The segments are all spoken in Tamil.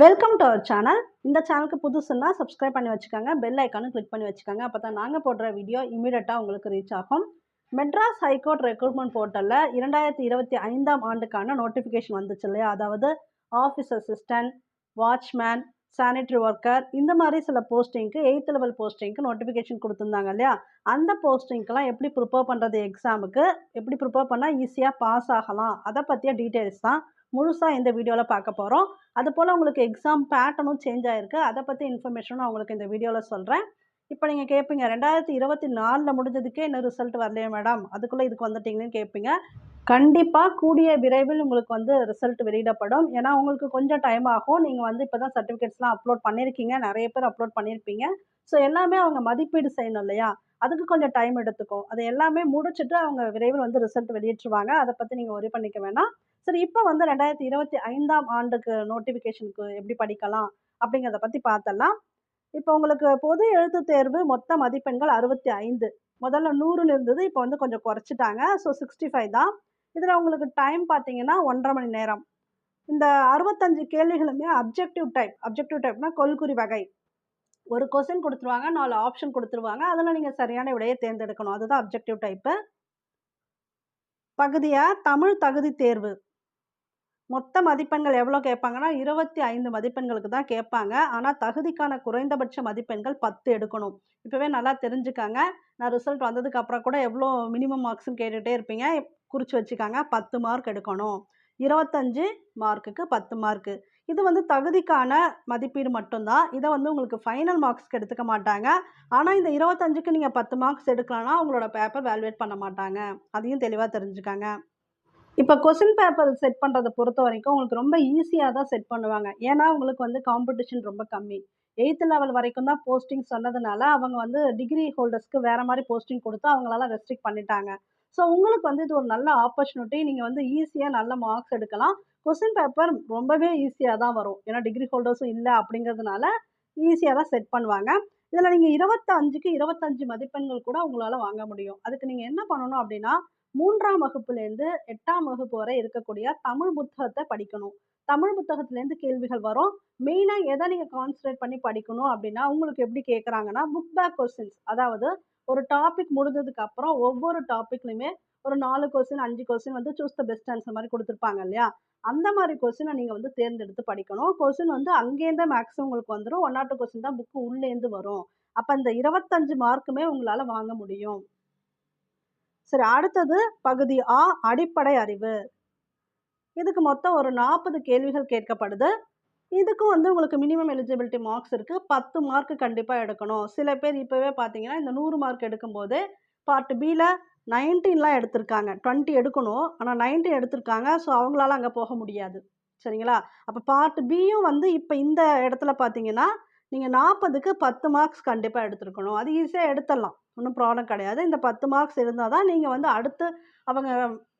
வெல்கம் டு அவர் சேனல் இந்த சேனலுக்கு புதுசுன்னா சப்ஸ்கிரைப் பண்ணி வச்சுக்கோங்க. பெல் ஐக்கானும் கிளிக் பண்ணி வச்சுக்கோங்க. அப்போ தான் நாங்கள் போடுற வீடியோ இமீடியட்டாக உங்களுக்கு ரீச் ஆகும். மெட்ராஸ் ஹைகோர்ட் ரெக்ரூட்மெண்ட் போர்ட்டலில் இரண்டாயிரத்தி இருபத்தி ஐந்தாம் ஆண்டுக்கான நோட்டிஃபிகேஷன் வந்துச்சு இல்லையா? அதாவது office assistant watchman sanitary worker இந்த மாதிரி சில போஸ்டிங்க்கு எயித் லெவல் போஸ்டிங்க்கு நோட்டிஃபிகேஷன் கொடுத்துருந்தாங்க இல்லையா? அந்த போஸ்டிங்க்கெலாம் எப்படி ப்ரிப்பேர் பண்ணுறது எக்ஸாமுக்கு எப்படி ப்ரிப்பேர் பண்ணால் ஈஸியாக பாஸ் ஆகலாம்? அதை பற்றிய டீட்டெயில்ஸ் தான் முழுசாக இந்த வீடியோவில் பார்க்க போகிறோம் அது போல் உங்களுக்கு எக்ஸாம் பேட்டர்னும் சேஞ்ச் ஆகிருக்கு அதை பற்றி இன்ஃபர்மேஷனும் உங்களுக்கு இந்த வீடியோவில் சொல்கிறேன் இப்போ நீங்கள் கேட்பீங்க ரெண்டாயிரத்தி இருபத்தி நாலில் முடிஞ்சதுக்கே இன்னும் ரிசல்ட் வரலையே மேடம் அதுக்குள்ளே இதுக்கு வந்துட்டீங்கன்னு கேட்பீங்க கண்டிப்பாக கூடிய விரைவில் உங்களுக்கு வந்து ரிசல்ட் வெளியிடப்படும். ஏன்னா உங்களுக்கு கொஞ்சம் டைம் ஆகும். நீங்கள் வந்து இப்போ தான் சர்டிஃபிகேட்ஸ்லாம் அப்லோட் பண்ணியிருக்கீங்க நிறைய பேர் அப்லோட் பண்ணியிருப்பீங்க ஸோ எல்லாமே அவங்க மதிப்பீடு செய்யணும் இல்லையா? அதுக்கு கொஞ்சம் டைம் எடுத்துக்கும். அது எல்லாமே முடிச்சுட்டு அவங்க விரைவில் வந்து ரிசல்ட் வெளியிட்டுருவாங்க அதை பற்றி நீங்கள் ஒரி பண்ணிக்க வேணாம். சரி இப்போ வந்து ரெண்டாயிரத்தி இருபத்தி ஐந்தாம் ஆண்டுக்கு நோட்டிஃபிகேஷனுக்கு எப்படி படிக்கலாம் அப்படிங்கிறத பற்றி பார்த்தலாம். இப்போ உங்களுக்கு பொது எழுத்து தேர்வு மொத்த மதிப்பெண்கள் அறுபத்தி ஐந்து. முதல்ல நூறுன்னு இருந்தது இப்போ வந்து கொஞ்சம் குறைச்சிட்டாங்க. ஸோ சிக்ஸ்டி ஃபைவ் தான். இதில் உங்களுக்கு டைம் பார்த்தீங்கன்னா ஒன்றரை மணி நேரம். இந்த அறுபத்தஞ்சு கேள்விகளுமே அப்ஜெக்டிவ் டைப் அப்ஜெக்டிவ் டைப்னா கொள்குறி வகை. ஒரு கொஸ்டின் கொடுத்துருவாங்க நாலு ஆப்ஷன் கொடுத்துருவாங்க. அதில் நீங்கள் சரியான விடையை தேர்ந்தெடுக்கணும். அதுதான் அப்ஜெக்டிவ் டைப்பு பகுதியாக தமிழ் தகுதி தேர்வு. மொத்த மதிப்பெண்கள் எவ்வளோ கேட்பாங்கன்னா இருபத்தி ஐந்து மதிப்பெண்களுக்கு தான் கேட்பாங்க. ஆனால் தகுதிக்கான குறைந்தபட்ச மதிப்பெண்கள் பத்து எடுக்கணும். இப்போவே நல்லா தெரிஞ்சுக்காங்க. நான் ரிசல்ட் வந்ததுக்கு அப்புறம் கூட எவ்வளோ மினிமம் மார்க்ஸ்னு கேட்டுகிட்டே இருப்பீங்க. குறித்து வச்சுக்காங்க. பத்து மார்க் எடுக்கணும். இருபத்தஞ்சு மார்க்குக்கு பத்து மார்க்கு இது வந்து தகுதிக்கான மதிப்பீடு மட்டும்தான். இதை வந்து உங்களுக்கு ஃபைனல் மார்க்ஸ்க்கு எடுத்துக்க மாட்டாங்க. ஆனால் இந்த இருபத்தஞ்சுக்கு நீங்கள் பத்து மார்க்ஸ் எடுக்கலன்னா உங்களோட பேப்பர் வேல்யூவேட் பண்ண மாட்டாங்க. அதையும் தெளிவாக தெரிஞ்சுக்காங்க. இப்போ கொஸ்டின் பேப்பர் செட் பண்ணுறதை பொறுத்த வரைக்கும் உங்களுக்கு ரொம்ப ஈஸியாக தான் செட் பண்ணுவாங்க. ஏன்னா உங்களுக்கு வந்து காம்படிஷன் ரொம்ப கம்மி. எயித்து லெவல் வரைக்கும் தான் போஸ்டிங் சொன்னதுனால அவங்க வந்து டிகிரி ஹோல்டர்ஸ்க்கு வேறு மாதிரி போஸ்டிங் கொடுத்து அவங்களால ரெஸ்ட்ரிக்ட் பண்ணிட்டாங்க. ஸோ உங்களுக்கு வந்து இது ஒரு நல்ல ஆப்பர்ச்சுனிட்டி நீங்கள் வந்து ஈஸியாக நல்ல மார்க்ஸ் எடுக்கலாம். கொஸ்டின் பேப்பர் ரொம்பவே ஈஸியாக தான் வரும். ஏன்னா டிகிரி ஹோல்டர்ஸும் இல்லை அப்படிங்கிறதுனால ஈஸியாக தான் செட் பண்ணுவாங்க. இதில் நீங்கள் இருபத்தஞ்சுக்கு இருபத்தஞ்சு மதிப்பெண்கள் கூட உங்களால் வாங்க முடியும். அதுக்கு நீங்கள் என்ன பண்ணணும் அப்படின்னா மூன்றாம் வகுப்புலேருந்து எட்டாம் வகுப்பு வரை இருக்கக்கூடிய தமிழ் புத்தகத்தை படிக்கணும். தமிழ் புத்தகத்துலேருந்து கேள்விகள் வரும். மெயினாக எதை நீங்கள் கான்சன்ட்ரேட் பண்ணி படிக்கணும் அப்படின்னா உங்களுக்கு எப்படி கேட்குறாங்கன்னா புக் பேக் கொஸ்டின்ஸ் அதாவது ஒரு டாபிக் முடிஞ்சதுக்கு அப்புறம் ஒவ்வொரு டாபிக்லையுமே ஒரு நாலு கொஸ்டின் அஞ்சு கொஸ்டின் வந்து சூஸ் த பெஸ்ட் ஆன்சர் மாதிரி கொடுத்துருப்பாங்க இல்லையா? அந்த மாதிரி கொஸ்டினை நீங்கள் வந்து தேர்ந்தெடுத்து படிக்கணும். கொஸ்டின் வந்து அங்கேருந்தே மேக்ஸிமம் உங்களுக்கு வந்துடும் ஒன் ஆர் டூ கொஸ்டின் தான் புக்கு உள்ளேருந்து வரும். அப்போ இந்த இருபத்தஞ்சு மார்க்குமே உங்களால் வாங்க முடியும். சரி அடுத்தது பகுதி ஆ அடிப்படை அறிவு. இதுக்கு மொத்தம் ஒரு நாற்பது கேள்விகள் கேட்கப்படுது. இதுக்கும் வந்து உங்களுக்கு மினிமம் எலிஜிபிலிட்டி மார்க்ஸ் இருக்குது பத்து மார்க் கண்டிப்பாக எடுக்கணும். சில பேர் இப்போவே பார்த்தீங்கன்னா இந்த நூறு மார்க் எடுக்கும்போது பார்ட் பியில் நைன்டீன்லாம் எடுத்திருக்காங்க. டுவெண்ட்டி எடுக்கணும். ஆனால் நைன்டீன் எடுத்திருக்காங்க. ஸோ அவங்களால அங்கே போக முடியாது. சரிங்களா? அப்போ பார்ட் பியும் வந்து இப்போ இந்த இடத்துல பார்த்தீங்கன்னா நீங்கள் நாற்பதுக்கு பத்து மார்க்ஸ் கண்டிப்பாக எடுத்துருக்கணும். அது ஈஸியாக எடுத்துடலாம். ஒன்றும் ப்ராப்ளம் கிடையாது. இந்த பத்து மார்க்ஸ் இருந்தால் தான் நீங்கள் வந்து அடுத்து அவங்க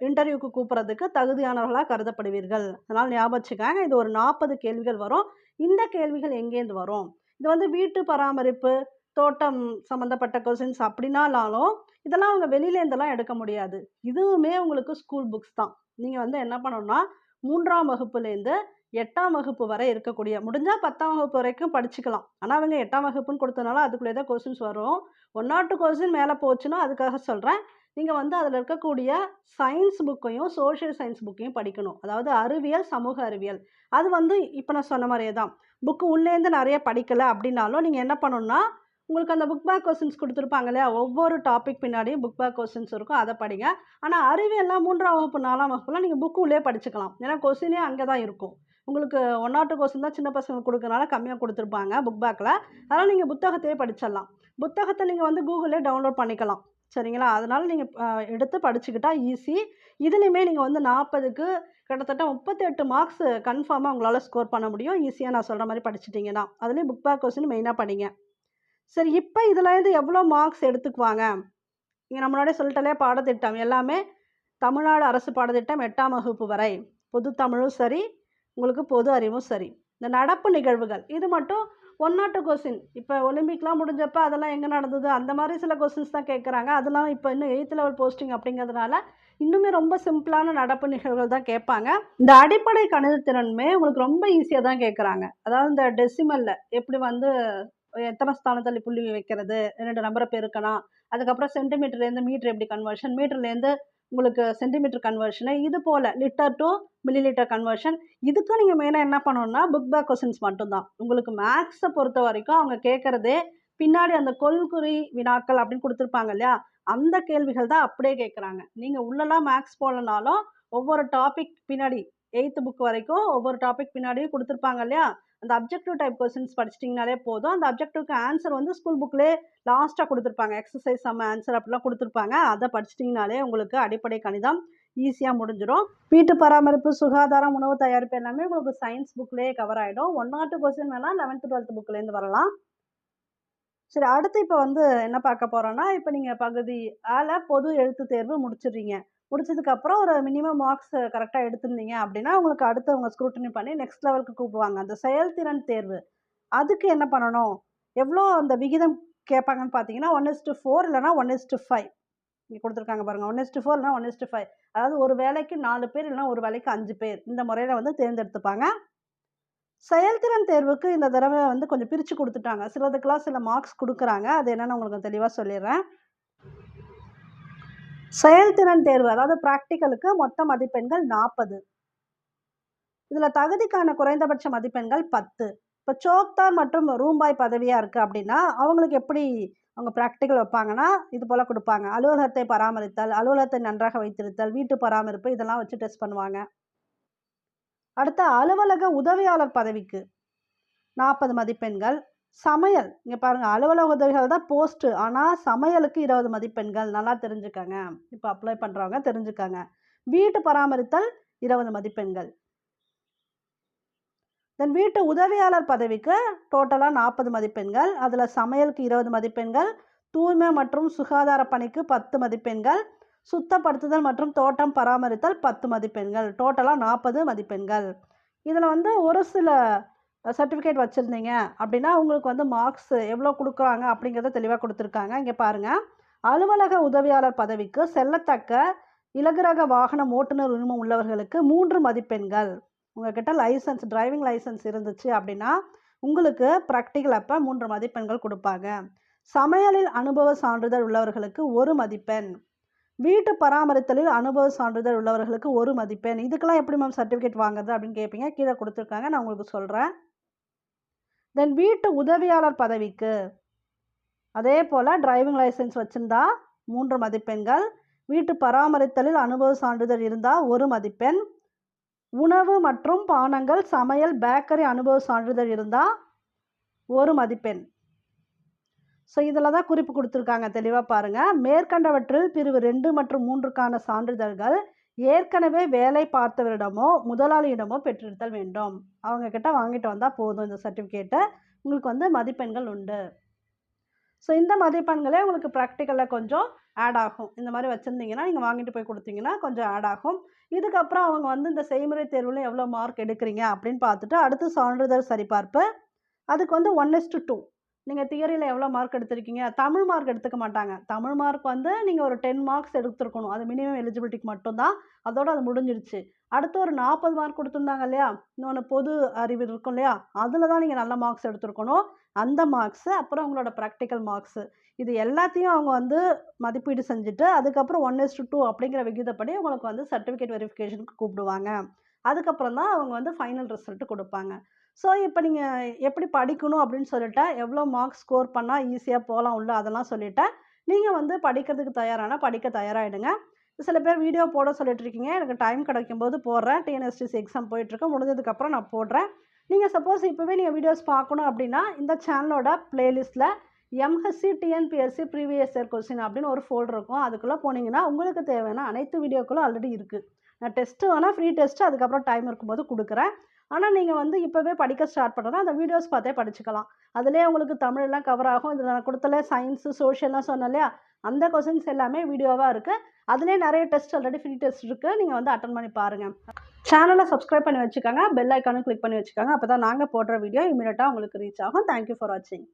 இன்டர்வியூக்கு கூப்பிட்றதுக்கு தகுதியானவர்களாக கருதப்படுவீர்கள். அதனால் ஞாபகம் இது ஒரு நாற்பது கேள்விகள் வரும். இந்த கேள்விகள் எங்கேருந்து வரும்? இது வந்து வீட்டு பராமரிப்பு தோட்டம் சம்மந்தப்பட்ட கொஸ்டின்ஸ் அப்படின்னாலும் இதெல்லாம் அவங்க வெளியிலேருந்தெல்லாம் எடுக்க முடியாது. இதுவுமே உங்களுக்கு ஸ்கூல் புக்ஸ் தான். நீங்கள் வந்து என்ன பண்ணணும்னா மூன்றாம் வகுப்புலேருந்து எட்டாம் வகுப்பு வரை இருக்கக்கூடிய முடிஞ்சால் பத்தாம் வகுப்பு வரைக்கும் படிச்சுக்கலாம். ஆனால் அவங்க எட்டாம் வகுப்புன்னு கொடுத்தனால அதுக்குள்ளே தான் கொஸ்டின்ஸ் வரும். ஒன் நாட் டூ கொஸ்டின் மேலே போச்சுன்னா அதுக்காக சொல்கிறேன் நீங்கள் வந்து அதில் இருக்கக்கூடிய சயின்ஸ் புக்கையும் சோஷியல் சயின்ஸ் புக்கையும் படிக்கணும். அதாவது அறிவியல் சமூக அறிவியல். அது வந்து இப்போ நான் சொன்ன மாதிரியே தான். புக்கு உள்ளேருந்து நிறைய படிக்கலை அப்படின்னாலும் நீங்கள் என்ன பண்ணணும்னா உங்களுக்கு அந்த புக் பேக் கொஸ்டின்ஸ் கொடுத்துருப்பாங்க இல்லையா? ஒவ்வொரு டாபிக் பின்னாடியும் புக் பேக் கொஸ்டின்ஸ் இருக்கும். அதை படிங்க. ஆனால் அறிவியல்லாம் மூன்றாம் வகுப்பு நாலாம் வகுப்புலாம் நீங்கள் புக்கு உள்ளே படிச்சுக்கலாம். ஏன்னா கொஸ்டினே அங்கே தான் இருக்கும். உங்களுக்கு ஒன் ஆட்டு டூ தான் சின்ன பசங்களுக்கு கொடுக்கறனால கம்மியாக கொடுத்துருப்பாங்க புக் பேக்கில் அதனால் நீங்கள் புத்தகத்தையே படிச்சிடலாம். புத்தகத்தை நீங்கள் வந்து கூகுளே டவுன்லோட் பண்ணிக்கலாம். சரிங்களா? அதனால் நீங்கள் எடுத்து படிச்சுக்கிட்டா ஈஸி இதுலேயுமே நீங்கள் வந்து நாற்பதுக்கு கிட்டத்தட்ட முப்பத்தெட்டு மார்க்ஸ் கன்ஃபார்மாக உங்களால் ஸ்கோர் பண்ண முடியும். ஈஸியாக நான் சொல்கிற மாதிரி படிச்சிட்டிங்கன்னா. அதுலேயும் புக் பேக் கொஸ்டின் மெயினாக படிங்க. சரி இப்போ இதுலேருந்து எவ்வளோ மார்க்ஸ் எடுத்துக்குவாங்க? இங்கே நம்மளோட சொல்லிட்டாலே பாடத்திட்டம். எல்லாமே தமிழ்நாடு அரசு பாடத்திட்டம் எட்டாம் வகுப்பு வரை. பொது தமிழும் சரி உங்களுக்கு பொது அறிவும் சரி. இந்த நடப்பு நிகழ்வுகள் இது மட்டும் ஒன் நாட் டூ கொஸ்டின் இப்போ ஒலிம்பிக்லாம் முடிஞ்சப்போ அதெல்லாம் எங்கே நடந்தது? அந்த மாதிரி சில கொஸ்டின்ஸ் தான் கேட்குறாங்க அதெல்லாம் இப்போ இன்னும் எயித்து லெவல் போஸ்டிங் அப்படிங்கிறதுனால இன்னுமே ரொம்ப சிம்பிளான நடப்பு நிகழ்வுகள் தான் கேட்பாங்க. இந்த அடிப்படை கணிதத்திறனுமே உங்களுக்கு ரொம்ப ஈஸியாக தான் கேட்குறாங்க அதாவது இந்த டெசிமலில் எப்படி வந்து எத்தனை ஸ்தானத்தில் புள்ளி வைக்கிறது? ரெண்டு நம்பரை பெருக்கணும். அதுக்கப்புறம் சென்டிமீட்டர்லேருந்து மீட்டர் எப்படி கன்வர்ஷன் மீட்டர்லேருந்து உங்களுக்கு சென்டிமீட்டர் கன்வர்ஷனு இது போல் litre to millilitre conversion இதுக்கும் நீங்கள் மெயினாக என்ன பண்ணணும்னா புக் பேக் கொஸ்டின்ஸ் மட்டும்தான். உங்களுக்கு மேக்ஸை பொறுத்த வரைக்கும் அவங்க கேட்குறதே பின்னாடி அந்த கொள்குறி வினாக்கள் அப்படின்னு கொடுத்துருப்பாங்க இல்லையா? அந்த கேள்விகள் தான் அப்படியே கேட்குறாங்க நீங்கள் உள்ளலாம் மேக்ஸ் போடலனாலும் ஒவ்வொரு டாபிக் பின்னாடி எயித்து புக் வரைக்கும் ஒவ்வொரு டாபிக் பின்னாடியும் கொடுத்துருப்பாங்க இல்லையா? அந்த அப்ஜெக்டிவ் டைப் கொஸ்டின்ஸ் படிச்சிட்டிங்கனாலே போதும். அந்த அப்ஜெக்டிவ்க்கு ஆன்சர் வந்து ஸ்கூல் புக்லேயே லாஸ்ட்டாக கொடுத்துருப்பாங்க. எக்ஸசைஸ் சம்ம ஆன்சர் அப்படிலாம் கொடுத்துருப்பாங்க. அதை படிச்சிட்டிங்கனாலே உங்களுக்கு அடிப்படை கணிதம் ஈஸியாக முடிஞ்சிடும் வீட்டு பராமரிப்பு சுகாதாரம் உணவு தயாரிப்பு எல்லாமே உங்களுக்கு சயின்ஸ் புக்லேயே கவர் ஆகிடும் ஒன் நாட்டு கொஸ்டின் வேணால் லெவன்த்து டுவெல்த்து புக்லேருந்து வரலாம். சரி அடுத்து இப்போ வந்து என்ன பார்க்க போகிறோன்னா இப்போ நீங்கள் பகுதி ஆல பொது எழுத்து தேர்வு முடிச்சிடுறீங்க. முடிச்சதுக்கப்புறம் ஒரு மினிமம் மார்க்ஸ் கரெக்டாக எடுத்திருந்தீங்க அப்படின்னா உங்களுக்கு அடுத்து அவங்க ஸ்க்ரூட்டனி பண்ணி நெக்ஸ்ட் லெவலுக்கு கூப்பிடுவாங்க. அந்த செயல்திறன் தேர்வு. அதுக்கு என்ன பண்ணணும்? எவ்வளோ அந்த விகிதம் கேட்பாங்கன்னு பார்த்தீங்கன்னா ஒன் இஸ்ட்டு ஃபோர் இல்லைனா ஒன் இஸ்ட்டு ஃபைவ் இங்கே கொடுத்துருக்காங்க பாருங்கள் ஒன் இஸ்ட்டு ஃபோர் இல்லைனா ஒன் இஸ்ட்டு ஃபைவ் அதாவது ஒரு வேலைக்கு நாலு பேர் இல்லைனா ஒரு வேலைக்கு அஞ்சு பேர். இந்த முறையில் வந்து தேர்ந்தெடுத்துப்பாங்க. செயல்திறன் தேர்வுக்கு இந்த தடவை வந்து கொஞ்சம் பிரித்து கொடுத்துட்டாங்க. சிலதுக்கெலாம் சில மார்க்ஸ் கொடுக்குறாங்க. அது என்னென்னு உங்களுக்கு தெளிவாக சொல்லிடுறேன். செயல்திறன் தேர்வு அதாவது ப்ராக்டிக்கலுக்கு மொத்த மதிப்பெண்கள் நாற்பது இதில் தகுதிக்கான குறைந்தபட்ச மதிப்பெண்கள் பத்து. இப்போ சோக்தார் மற்றும் ரூம்பாய் பதவியாக இருக்குது அப்படின்னா அவங்களுக்கு எப்படி அவங்க ப்ராக்டிக்கல் வைப்பாங்கன்னா இது போல் கொடுப்பாங்க. அலுவலகத்தை பராமரித்தல் அலுவலகத்தை நன்றாக வைத்திருத்தல் வீட்டு பராமரிப்பு இதெல்லாம் வச்சு டெஸ்ட் பண்ணுவாங்க. அடுத்த அலுவலக உதவியாளர் பதவிக்கு நாற்பது மதிப்பெண்கள். சமையல். இங்கே பாருங்கள் அலுவலக உதவிகள் தான் போஸ்ட்டு ஆனால் சமையலுக்கு இருபது மதிப்பெண்கள். நல்லா தெரிஞ்சுக்கங்க. இப்போ அப்ளை பண்ணுறவங்க தெரிஞ்சுக்கங்க. வீட்டு பராமரித்தல் இருபது மதிப்பெண்கள். தென் வீட்டு உதவியாளர் பதவிக்கு டோட்டலாக நாற்பது மதிப்பெண்கள். அதில் சமையலுக்கு இருபது மதிப்பெண்கள். தூய்மை மற்றும் சுகாதார பணிக்கு பத்து மதிப்பெண்கள். சுத்தப்படுத்துதல் மற்றும் தோட்டம் பராமரித்தல் பத்து மதிப்பெண்கள். டோட்டலாக நாற்பது மதிப்பெண்கள். இதில் வந்து ஒரு சில சர்டிஃபிகேட் வச்சுருந்தீங்க அப்படின்னா உங்களுக்கு வந்து மார்க்ஸ் எவ்வளோ கொடுக்குறாங்க அப்படிங்கிறத தெளிவாக கொடுத்துருக்காங்க. இங்கே பாருங்கள் அலுவலக உதவியாளர் பதவிக்கு செல்லத்தக்க இலகுரக வாகனம் ஓட்டுநர் உரிமம் உள்ளவர்களுக்கு மூன்று மதிப்பெண்கள். உங்ககிட்ட லைசன்ஸ் டிரைவிங் லைசன்ஸ் இருந்துச்சு அப்படின்னா உங்களுக்கு ப்ராக்டிக்கல் அப்போ மூன்று மதிப்பெண்கள் கொடுப்பாங்க. சமையலில் அனுபவ சான்றிதழ் உள்ளவர்களுக்கு ஒரு மதிப்பெண். வீட்டு பராமரித்தலில் அனுபவ சான்றிதழ் உள்ளவர்களுக்கு ஒரு மதிப்பெண். இதுக்கெல்லாம் எப்படி மேம் சர்டிஃபிகேட் வாங்குறது அப்படின்னு கேட்பீங்க கீழே கொடுத்துருக்காங்க. நான் உங்களுக்கு சொல்கிறேன் தென் வீட்டு உதவியாளர் பதவிக்கு. அதே போல் டிரைவிங் லைசன்ஸ் வச்சுருந்தா மூன்று மதிப்பெண்கள் வீட்டு பராமரித்தலில் அனுபவ சான்றிதழ் இருந்தால் ஒரு மதிப்பெண் உணவு மற்றும் பானங்கள் சமையல் பேக்கரி அனுபவ சான்றிதழ் இருந்தால் ஒரு மதிப்பெண். ஸோ இதில் தான் குறிப்பு கொடுத்துருக்காங்க. தெளிவாக பாருங்கள் மேற்கண்டவற்றில் பிரிவு ரெண்டு மற்றும் மூன்றுக்கான சான்றிதழ்கள் ஏற்கனவே வேலை பார்த்தவரிடமோ முதலாளியிடமோ பெற்றிருத்தல் வேண்டும். அவங்கக்கிட்ட வாங்கிட்டு வந்தால் போதும் இந்த சர்டிஃபிகேட்டை உங்களுக்கு வந்து மதிப்பெண்கள் உண்டு. ஸோ இந்த மதிப்பெண்களே உங்களுக்கு ப்ராக்டிக்கலில் கொஞ்சம் ஆட் ஆகும். இந்த மாதிரி வச்சுருந்தீங்கன்னா நீங்கள் வாங்கிட்டு போய் கொடுத்தீங்கன்னா கொஞ்சம் ஆட் ஆகும். இதுக்கப்புறம் அவங்க வந்து இந்த செய்முறை தேர்வில் எவ்வளோ மார்க் எடுக்கிறீங்க அப்படின்னு பார்த்துட்டு அடுத்து சான்றிதழ் சரிபார்ப்பு. அதுக்கு வந்து ஒன் இஸ் டு டூ நீங்கள் தியரியில் எவ்வளோ மார்க் எடுத்திருக்கீங்க? தமிழ் மார்க் எடுத்துக்க மாட்டாங்க. தமிழ் மார்க் வந்து நீங்கள் ஒரு டென் மார்க்ஸ் எடுத்துருக்கணும். அது மினிமம் எலிஜிபிலிட்டிக்கு மட்டும்தான். அதோடு அது முடிஞ்சிருச்சு. அடுத்து ஒரு நாற்பது மார்க் கொடுத்துருந்தாங்க இல்லையா? இன்னொன்று பொது அறிவு இருக்கும் இல்லையா? அதில் தான் நீங்கள் நல்ல மார்க்ஸ் எடுத்துருக்கணும். அந்த மார்க்ஸு அப்புறம் உங்களோட ப்ராக்டிக்கல் மார்க்ஸு இது எல்லாத்தையும் அவங்க வந்து மதிப்பீடு செஞ்சுட்டு அதுக்கப்புறம் ஒன் இஸ் டு டூ அப்படிங்கிற விகிதப்படி உங்களுக்கு வந்து சர்டிஃபிகேட் வெரிஃபிகேஷனுக்கு கூப்பிடுவாங்க. அதுக்கப்புறம் தான் அவங்க வந்து ஃபைனல் ரிசல்ட் கொடுப்பாங்க. ஸோ இப்போ நீங்கள் எப்படி படிக்கணும் அப்படின்னு சொல்லிட்டேன் எவ்வளோ மார்க்ஸ் ஸ்கோர் பண்ணால் ஈஸியாக போகலாம் உள்ள அதெல்லாம் சொல்லிட்டேன் நீங்கள் வந்து படிக்கிறதுக்கு தயாரானா படிக்க தயாராகிடுங்க சில பேர் வீடியோ போட சொல்லிட்டு இருக்கீங்க எனக்கு டைம் கிடைக்கும் போது போடுறேன் டிஎன்எஸ்டிசி எக்ஸாம் போயிட்டுருக்கேன் முடிஞ்சதுக்கப்புறம் நான் போடுறேன். நீங்கள் சப்போஸ் இப்போவே நீங்கள் வீடியோஸ் பார்க்கணும் அப்படின்னா இந்த சேனலோட பிளேலிஸ்ட்டில் MHC TNPSC previous year question அப்படின்னு ஒரு ஃபோல்டர் இருக்கும். அதுக்குள்ளே போனீங்கன்னா உங்களுக்கு தேவையான அனைத்து வீடியோக்களும் ஆல்ரெடி இருக்குது நான் டெஸ்ட்டு வேணால் ஃப்ரீ டெஸ்ட்டு அதுக்கப்புறம் டைம் இருக்கும்போது கொடுக்குறேன். ஆனால் நீங்கள் வந்து இப்போவே படிக்க ஸ்டார்ட் பண்ணுறோன்னா அந்த வீடியோஸ் பார்த்தே படிச்சுக்கலாம். அதிலே உங்களுக்கு தமிழெல்லாம் கவர் ஆகும். இதில் நான் கொடுத்தல சயின்ஸு சோஷியல்லாம் சொன்னேன் இல்லையா? அந்த கொஷின்ஸ் எல்லாமே வீடியோவாக இருக்குது அதுலேயே நிறைய டெஸ்ட் ஆல்ரெடி ஃப்ரீ டெஸ்ட் இருக்குது நீங்கள் வந்து அட்டன் பண்ணி பாருங்கள் சேனலை சப்ஸ்கிரைப் பண்ணி வச்சுக்கோங்க. பெல் ஐக்கானும் கிளிக் பண்ணி வச்சுக்கோங்க. அப்போ தான் நாங்கள் போடுற வீடியோ இமீடியட்டாக உங்களுக்கு ரீச் ஆகும். தேங்க்யூ ஃபார் வாட்சிங்